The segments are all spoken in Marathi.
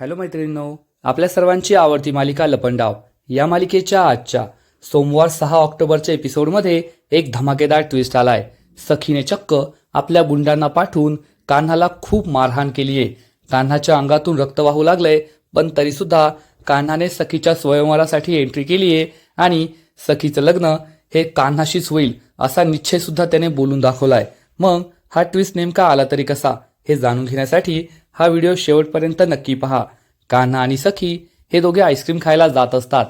हॅलो मैत्रिणींनो आपल्या सर्वांची आवडती मालिका लपंडाव. या मालिकेच्या आजच्या सोमवार सहा ऑक्टोबरच्या एपिसोडमध्ये एक धमाकेदार ट्विस्ट आलाय. सखीने चक्क आपल्या गुंडांना पाठवून कान्हाला खूप मारहाण केलीये. कान्हाच्या अंगातून रक्त वाहू लागलंय पण तरी सुद्धा कान्हाने सखीच्या स्वयंवरासाठी एंट्री केलीये आणि सखीचं लग्न हे कान्हाशीच होईल असा निश्चय सुद्धा त्याने बोलून दाखवलाय. मग हा ट्विस्ट नेमका आला तरी कसा हे जाणून घेण्यासाठी हा व्हिडिओ शेवटपर्यंत नक्की पहा. कान्हा आणि सखी हे दोघे आईस्क्रीम खायला जात असतात.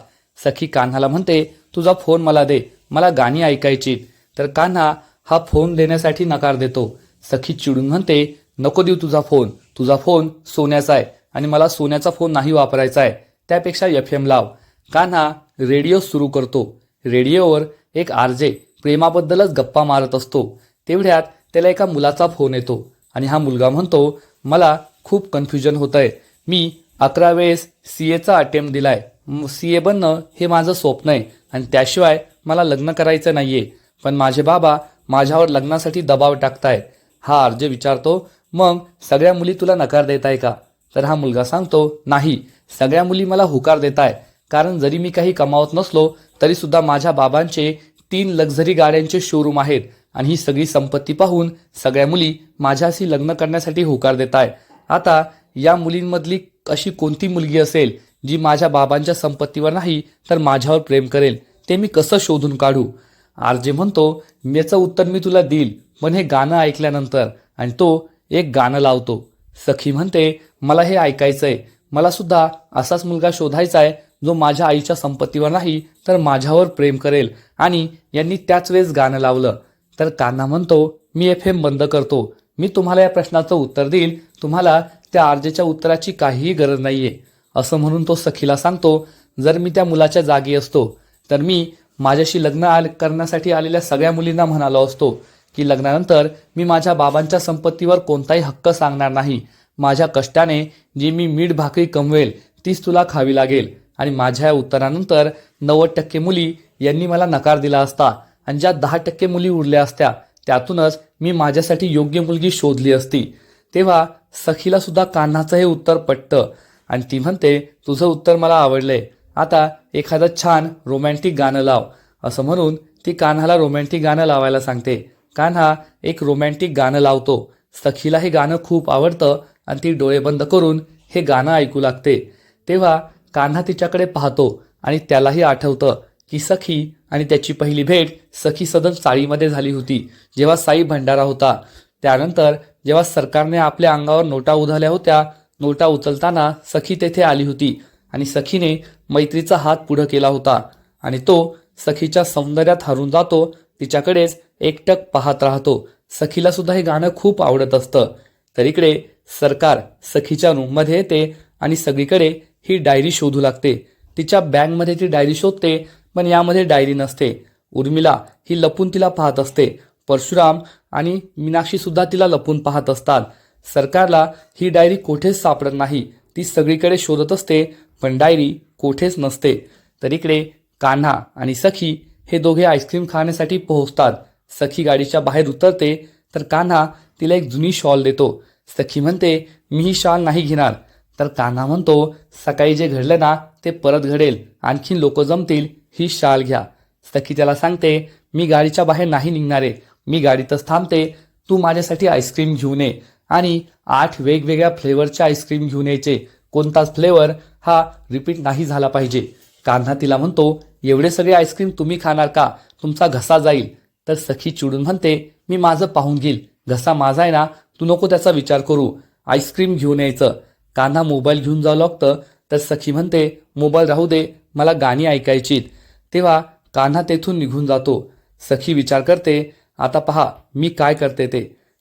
सखी कान्हाला म्हणते तुझा फोन मला दे. मला गाणी ऐकायची तर कान्हा हा फोन देण्यासाठी नकार देतो. सखी चिडून म्हणते नको देऊ तुझा फोन. तुझा फोन सोन्याचा आहे आणि मला सोन्याचा फोन नाही वापरायचा आहे. त्यापेक्षा एफ एम लाव. कान्हा रेडिओ सुरू करतो. रेडिओवर एक आरजे प्रेमाबद्दलच गप्पा मारत असतो. तेवढ्यात त्याला एका मुलाचा फोन येतो आणि हा मुलगा म्हणतो मला खूप कन्फ्युजन होत आहे मी अकरा वेळेस सी एचा अटेम्प्ट दिलाय. सी ए बनणं हे माझं स्वप्न आहे. आणि त्याशिवाय मला लग्न करायचं नाही आहे पण माझे बाबा माझ्यावर लग्नासाठी दबाव टाकतायत. हा अर्ज विचारतो मग सगळ्या मुली तुला नकार देत आहे का? तर हा मुलगा सांगतो नाही. सगळ्या मुली मला हुकार देत आहे कारण जरी मी काही कमावत नसलो तरी सुद्धा माझ्या बाबांचे तीन लक्झरी गाड्यांचे शोरूम आहेत. आणि ही सगळी संपत्ती पाहून सगळ्या मुली माझ्याशी लग्न करण्यासाठी होकार देत आहे आता या मुलींमधली अशी कोणती मुलगी असेल जी माझ्या बाबांच्या संपत्तीवर नाही तर माझ्यावर प्रेम करेल ते मी कसं शोधून काढू? आरजे म्हणतो याचं उत्तर मी तुला देईल पण हे गाणं ऐकल्यानंतर. आणि तो एक गाणं लावतो. सखी म्हणते मला हे ऐकायचं आहे मला सुद्धा असाच मुलगा शोधायचा आहे जो माझ्या आईच्या संपत्तीवर नाही तर माझ्यावर प्रेम करेल. आणि यांनी त्याच वेळेस गाणं लावलं. तर कान्हा म्हणतो मी एफ एम बंद करतो. मी तुम्हाला या प्रश्नाचं उत्तर देईल. तुम्हाला त्या आरजेच्या उत्तराची काहीही गरज नाही आहे असं म्हणून तो सखीला सांगतो जर मी त्या मुलाच्या जागी असतो तर मी माझ्याशी लग्न आल करण्यासाठी आलेल्या सगळ्या मुलींना म्हणालो असतो की लग्नानंतर मी माझ्या बाबांच्या संपत्तीवर कोणताही हक्क सांगणार नाही. माझ्या कष्टाने जी मी मीठ भाकरी कमवेल तीच तुला खावी लागेल. आणि माझ्या या उत्तरानंतर नव्वद टक्के मुली यांनी मला नकार दिला असता आणि ज्या दहा टक्के मुली उरल्या असत्या त्यातूनच मी माझ्यासाठी योग्य मुलगी शोधली असती. तेव्हा सखीला सुद्धा कान्हाचं हे उत्तर पटतं. आणि ती म्हणते तुझं उत्तर मला आवडलंय. आता एखादं छान रोमॅन्टिक गाणं लाव. असं म्हणून ती कान्हाला रोमॅन्टिक गाणं लावायला सांगते. कान्हा एक रोमॅन्टिक गाणं लावतो. सखीला हे गाणं खूप आवडतं आणि ती डोळे बंद करून हे गाणं ऐकू लागते. तेव्हा कान्हा तिच्याकडे पाहतो आणि त्यालाही आठवतं की सखी आणि त्याची पहिली भेट सखी सदन चाळीमध्ये झाली होती. जेव्हा साई भंडारा होता त्यानंतर जेव्हा सरकारने आपल्या अंगावर नोटा उधळल्या होत्या नोटा उचलताना सखी तेथे आली होती आणि सखीने मैत्रीचा हात पुढं केला होता आणि तो सखीच्या सौंदर्यात हरून जातो तिच्याकडेच एकटक पाहत राहतो. सखीला सुद्धा हे गाणं खूप आवडत असतं. तर इकडे सरकार सखीच्या रूममध्ये येते आणि सगळीकडे ही डायरी शोधू लागते. तिच्या बॅगमध्ये ती डायरी शोधते पण यामध्ये डायरी नसते. उर्मिला ही लपून तिला पाहत असते. परशुराम आणि मीनाक्षीसुद्धा तिला लपून पाहत असतात. सरकारला ही डायरी कोठेच सापडत नाही. ती सगळीकडे शोधत असते पण डायरी कोठेच नसते. तर इकडे कान्हा आणि सखी हे दोघे आईस्क्रीम खाण्यासाठी पोहोचतात. सखी गाडीच्या बाहेर उतरते तर कान्हा तिला एक जुनी शॉल देतो. सखी म्हणते मी ही शॉल नाही घेणार. तर कान्हा म्हणतो सकाळी जे घडलं ना ते परत घडेल. आणखीन लोक जमतील. ही शाल घ्या. सखी त्याला सांगते मी गाडीच्या बाहेर नाही निघणारे. मी गाडीतच थांबते. तू माझ्यासाठी आईस्क्रीम घेऊन ये. आणि आठ वेगवेगळ्या फ्लेवरचे आईस्क्रीम घेऊन यायचे. कोणताच फ्लेवर हा रिपीट नाही झाला पाहिजे. कान्हा तिला म्हणतो एवढे सगळे आईस्क्रीम तुम्ही खाणार का? तुमचा घसा जाईल. तर सखी चिडून म्हणते मी माझं पाहून घेईल. घसा माझा आहे ना तू नको त्याचा विचार करू. आईस्क्रीम घेऊन यायचं. कान्हा मोबाईल घेऊन जावं लागतं. तर सखी म्हणते मोबाईल राहू दे मला गाणी ऐकायचीत तेव्हा कान्हा तेथून निघून जातो. सखी विचार करते आता पहा मी काय करते ते?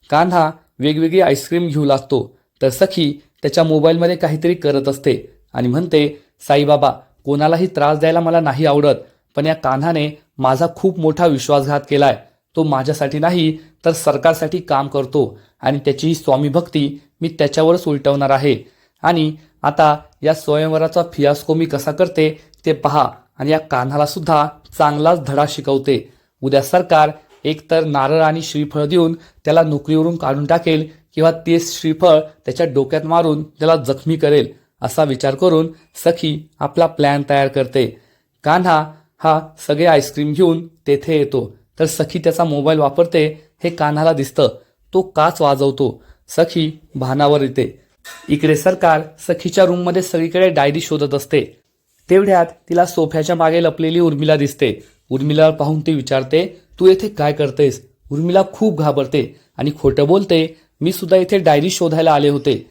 कान्हा वेगवेगळी आईस्क्रीम घेऊ लागतो. तर सखी त्याच्या मोबाईलमध्ये काहीतरी करत असते आणि म्हणते साईबाबा कोणालाही त्रास द्यायला मला नाही आवडत पण या कान्हाने माझा खूप मोठा विश्वासघात केलाय. तो माझ्यासाठी नाही तर सरकारसाठी काम करतो आणि त्याची ही स्वामी भक्ती मी त्याच्यावरच उलटवणार आहे. आणि आता या स्वयंवराचा फियास्को मी कसा करते ते पहा. आणि या कान्हाला सुद्धा चांगलाच धडा शिकवते. उद्या सरकार एकतर नारळ आणि श्रीफळ देऊन त्याला नोकरीवरून काढून टाकेल किंवा ते श्रीफळ त्याच्या डोक्यात मारून त्याला जखमी करेल असा विचार करून सखी आपला प्लॅन तयार करते. कान्हा हा सगळे आईस्क्रीम घेऊन तेथे येतो. तर सखी त्याचा मोबाईल वापरते हे कान्हाला दिसतं. तो काच वाजवतो. सखी भानावर येते. इकडे सरकार सखीच्या रूममध्ये सगळीकडे डायरी शोधत असते. तेवढ्यात तिला सोफ्याच्या मागे लपलेली उर्मिला दिसते. उर्मिला पाहून ती विचारते तू येथे काय करतेस? उर्मिला खूप घाबरते आणि खोटं बोलते मी सुद्धा इथे डायरी शोधायला आले होते.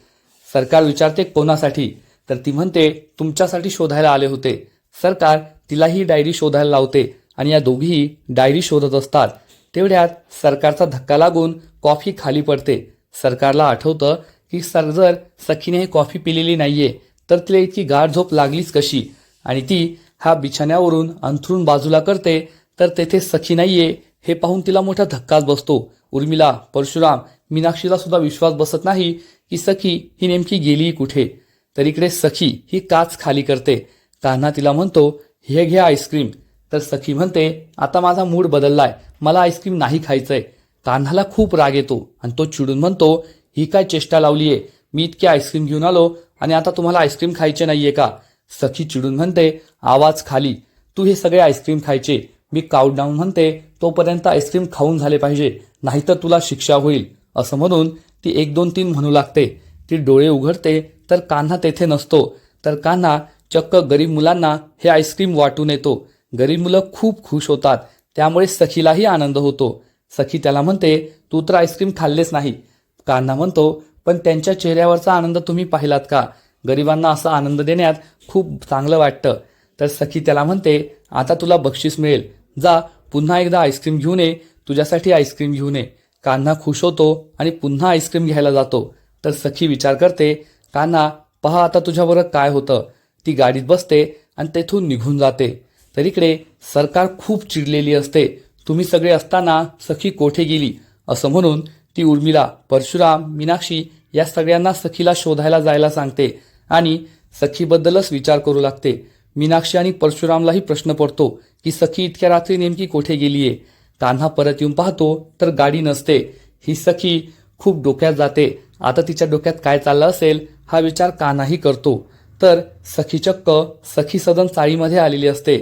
सरकार विचारते कोणासाठी? तर ती म्हणते तुमच्यासाठी शोधायला आले होते. सरकार तिला ही डायरी शोधायला लावते आणि या दोघीही डायरी शोधत असतात. तेवढ्यात सरकारचा धक्का लागून कॉफी खाली पडते. सरकारला आठवतं की सर जर सखीने कॉफी पिलेली नाहीये तर तिला इतकी गाढ झोप लागलीच कशी? आणि ती हा बिछाण्यावरून अंथरून बाजूला करते तर तेथे सखी नाहीये हे पाहून तिला मोठा धक्काच बसतो. उर्मिला परशुराम मीनाक्षीला सुद्धा विश्वास बसत नाही की सखी ही नेमकी गेली कुठे. तर इकडे सखी ही काच खाली करते. कान्हा तिला म्हणतो हे घे आईस्क्रीम. तर सखी म्हणते आता माझा मूड बदललाय मला आईस्क्रीम नाही खायचंय. कान्हाला खूप राग येतो आणि तो चिडून म्हणतो ही काय चेष्टा लावलीये मी इतकी आईस्क्रीम घेऊन आलो आणि आता तुम्हाला आईस्क्रीम खायचे नाहीये का? सखी चिडून म्हणते आवाज खाली. तू हे सगळे आईस्क्रीम खायचे. मी काउंटडाऊन म्हणते तोपर्यंत आईस्क्रीम खाऊन झाले पाहिजे. नाहीतर तुला शिक्षा होईल. असं म्हणून ती एक दोन तीन म्हणू लागते. ती डोळे उघडते तर कान्हा तेथे नसतो. तर कान्हा चक्क गरीब मुलांना हे आईस्क्रीम वाटून येतो. गरीब मुलं खूप खुश होतात. त्यामुळे सखीलाही आनंद होतो. सखी त्याला म्हणते तू तर आईस्क्रीम खाल्लेच नाही. कान्हा म्हणतो पण त्यांच्या चेहऱ्यावरचा आनंद तुम्ही पाहिलात का? गरिबांना असा आनंद देण्यात खूप चांगलं वाटतं. तर सखी त्याला म्हणते आता तुला बक्षीस मिळेल. जा पुन्हा एकदा आईस्क्रीम घेऊन ये. तुझ्यासाठी आईस्क्रीम घेऊन ये. कान्हा खुश होतो आणि पुन्हा आईस्क्रीम घ्यायला जातो. तर सखी विचार करते कान्हा पहा आता तुझ्याबरोबर काय होतं. ती गाडीत बसते आणि तेथून निघून जाते. तर इकडे सरकार खूप चिडलेली असते. तुम्ही सगळे असताना सखी कोठे गेली? असं म्हणून ती उर्मिला परशुराम मीनाक्षी या सगळ्यांना सखीला शोधायला जायला सांगते आणि सखीबद्दलच विचार करू लागते. मीनाक्षी आणि परशुरामलाही प्रश्न पडतो की सखी इतक्या रात्री नेमकी कोठे गेलीये? कान्हा परत येऊन पाहतो तर गाडी नसते. ही सखी खूप डोक्यात जाते. आता तिच्या डोक्यात काय चाललं असेल हा विचार कान्हाही करतो? तर सखी चक्क सखी सदन चाळीमध्ये आलेली असते.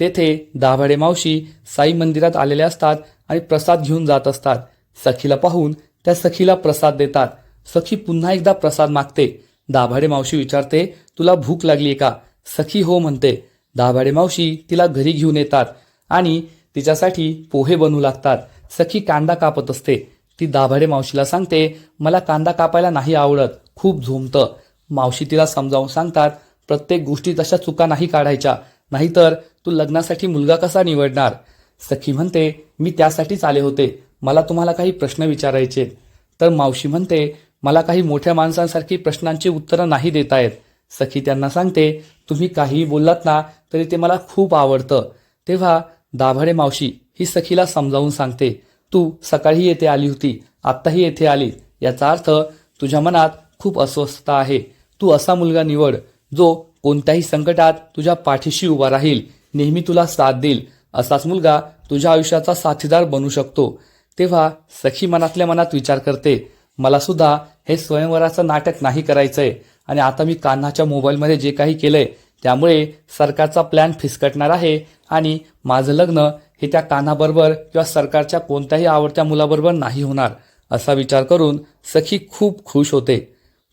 तेथे दाभाडे मावशी साई मंदिरात आलेल्या असतात आणि प्रसाद घेऊन जात असतात. सखीला पाहून त्या सखीला प्रसाद देतात. सखी पुन्हा एकदा प्रसाद मागते. दाभाडे मावशी विचारते तुला भूक लागली का? सखी हो म्हणते दाभाडे मावशी तिला घरी घेऊन येतात आणि तिच्यासाठी पोहे बनवू लागतात. सखी कांदा कापत असते. ती दाभाडे मावशीला सांगते मला कांदा कापायला नाही आवडत खूप झोमतं. मावशी तिला समजावून सांगतात प्रत्येक गोष्टी तशा चुका नाही काढायच्या नाहीतर तू लग्नासाठी मुलगा कसा निवडणार? सखी म्हणते मी त्यासाठीच आले होते मला तुम्हाला काही प्रश्न विचारायचे तर मावशी म्हणते मला काही मोठ्या माणसांसारखी प्रश्नांची उत्तरं नाही देता येत सखी त्यांना सांगते तुम्ही काहीही बोललात ना तरी ते मला खूप आवडतं. तेव्हा दाभाडे मावशी ही सखीला समजावून सांगते तू सकाळी येथे आली होती आत्ताही येथे आली. याचा अर्थ तुझ्या मनात खूप अस्वस्थता आहे. तू असा मुलगा निवड जो कोणत्याही संकटात तुझ्या पाठीशी उभा राहील नेहमी तुला साथ देईल. असाच मुलगा तुझ्या आयुष्याचा साथीदार बनू शकतो. तेव्हा सखी मनातल्या मनात विचार करते मला सुद्धा हे स्वयंवराचं नाटक नाही करायचंय. आणि आता मी कान्हाच्या मोबाईलमध्ये जे काही केलंय त्यामुळे सरकारचा प्लॅन फिसकटणार आहे आणि माझं लग्न हे त्या कान्हाबरोबर किंवा सरकारच्या कोणत्याही आवडत्या मुलाबरोबर नाही होणार असा विचार करून सखी खूप खुश होते.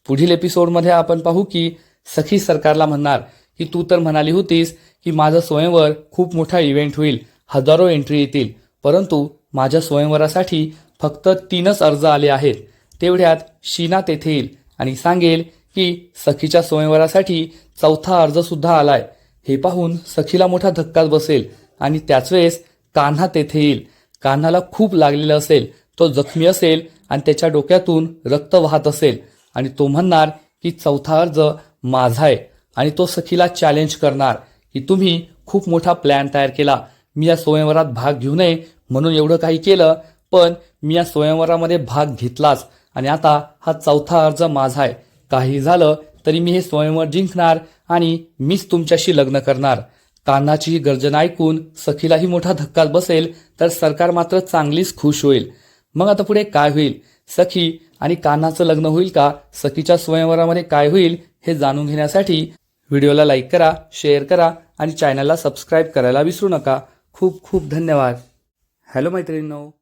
पुढील एपिसोडमध्ये आपण पाहू की सखी सरकारला म्हणणार की तू तर म्हणाली होतीस की माझं स्वयंवर खूप मोठा इव्हेंट होईल हजारो एंट्री येतील. परंतु माझ्या स्वयंवरासाठी फक्त तीनच अर्ज आले आहेत. तेवढ्यात शीना तेथे येईल आणि सांगेल की सखीच्या स्वयंवरासाठी चौथा अर्ज सुद्धा आलाय. हे पाहून सखीला मोठा धक्काच बसेल आणि त्याच वेळेस कान्हा तेथे येईल. कान्हाला खूप लागलेलं असेल तो जखमी असेल आणि त्याच्या डोक्यातून रक्त वाहत असेल आणि तो म्हणणार की चौथा अर्ज माझा आहे आणि तो सखीला चॅलेंज करणार की तुम्ही खूप मोठा प्लॅन तयार केला. मी या स्वयंवरात भाग घेऊ नये म्हणून एवढं काही केलं पण मी या स्वयंवरामध्ये भाग घेतलाच. आणि आता हा चौथा अर्ज माझा आहे. काही झालं तरी मी हे स्वयंवर जिंकणार आणि मीच तुमच्याशी लग्न करणार. कानाची ही गर्जना ऐकून सखीलाही मोठा धक्काच बसेल तर सरकार मात्र चांगलीच खुश होईल. मग आता पुढे काय होईल? सखी आणि कानाचं लग्न होईल का? सखीच्या स्वयंवरामध्ये काय होईल हे जाणून घेण्यासाठी व्हिडिओला लाईक करा शेअर करा आणि चॅनलला सबस्क्राईब करायला विसरू नका. खूप खूप धन्यवाद. हॅलो मैत्रिणींनो.